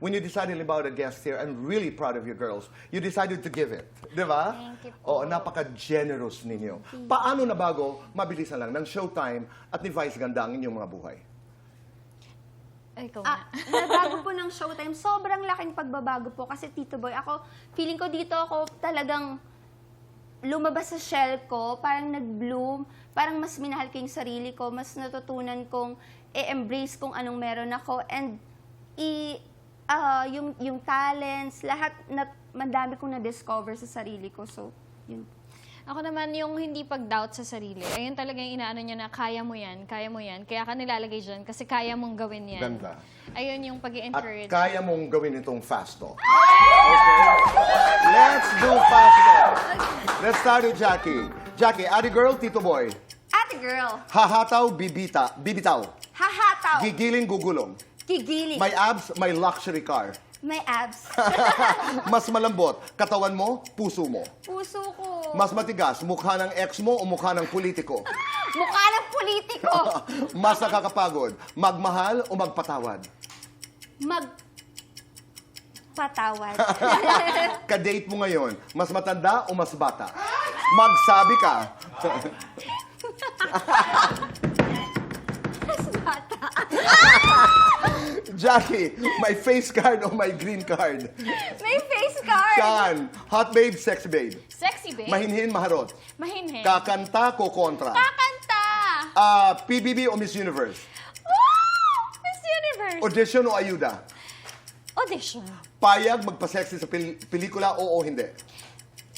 when you decided about a guest here, I'm really proud of you girls. You decided to give it. Di ba? Thank you Oo, po. napaka-generous ninyo. Paano nabago, mabilis na lang, ng Showtime at ni Vice Ganda ang inyong mga buhay? Ay, ikaw Ah, na. nabago po ng Showtime. Sobrang laking pagbabago po kasi Tito Boy, ako, feeling ko dito ako talagang lumabas sa shell ko, parang nag-bloom, parang mas minahal ko yung sarili ko, mas natutunan kong i-embrace kung anong meron ako, and i, ah, yung, yung talents, lahat, na, madami kong na-discover sa sarili ko. So, yun. Ako naman yung hindi pag-doubt sa sarili. Ayun talaga yung inaano niya na kaya mo yan, kaya mo yan. Kaya ka nilalagay dyan kasi kaya mong gawin yan. Ganda. Ayun yung pag At encourage kaya mong gawin itong fast talk. Okay. Let's do fast talk. Let's start with Jackie. Jackie, Ate Girl, Tito Boy. Ate girl, Hahataw, bibita, bibitaw. hahataw, Gigiling, gugulong. Gigiling, May abs, may luxury car. may abs, Mas malambot, katawan mo, puso mo. puso ko, Mas matigas, mukha ng ex mo o mukha ng politiko. mukha ng politiko. Mas nakakapagod, magmahal o magpatawad. mag patawad. Ka-date mo ngayon, mas matanda o mas bata? Magsabi ka. Jackie, may face card o may green card? May face card. Sean, hot babe, sex babe. Sexy, babe. Mahinhin, maharot. Mahinhin. Kakanta ko kontra. Kakanta! Ah, PBB o Miss Universe? Wow! Miss Universe! Audition o ayuda? Audition. Payag magpa-sexy sa pel- pelikula o o hindi?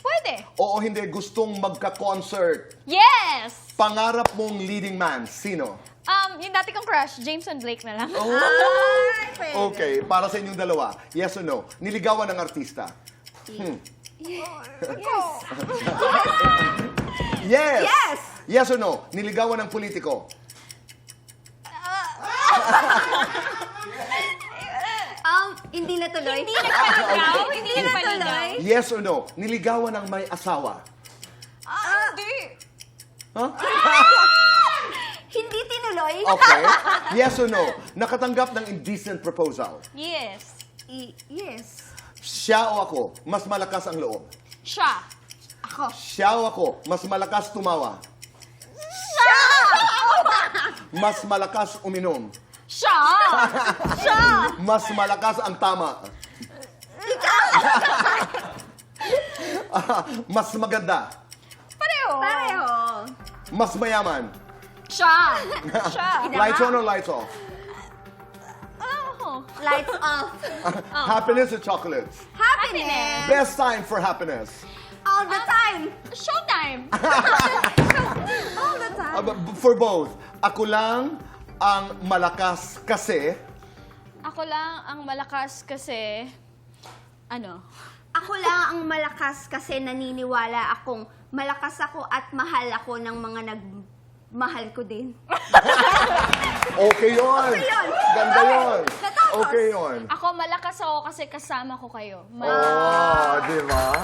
Pwede. Oo hindi, gustong magka-concert. Yes! Pangarap mong leading man, sino? Um, yung dati kong crush, Jameson Blake na lang. Oh. Ay, pwede. Okay, para sa inyong dalawa, yes or no? Niligawan ng artista? Hmm. Yes! Yes! Yes or no? Niligawan ng politiko? Um, hindi natuloy. Hindi Ikaw, hindi Hindi na natuloy. Yes or no? Niligawan ng may asawa? Ah, Hindi. Huh? Tinuloy. Okay. Yes or no? Nakatanggap ng indecent proposal? Yes. I- yes. Siya o ako, mas malakas ang loob? Siya. Ako. Siya o ako, mas malakas tumawa? Mas malakas uminom? Siya! Siya! Mas malakas ang tama? Ah, mas maganda? Pareho. Pareho. Mas mayaman? Siya. Siya. Lights on or lights off? Oh. Lights off. Happiness or chocolates? Happiness. Best time for happiness? All the time. Showtime. All the time. Ah, for both, ako lang ang malakas kasi Ako lang ang malakas kasi, ano, Ako lang ang malakas kasi naniniwala akong malakas ako at mahal ako ng mga nagmahal ko din. okay yun. Okay yun. Ganda Okay. yun. Natapos. Okay yun. ako malakas ako kasi kasama ko kayo. Ma- Oh, di ba?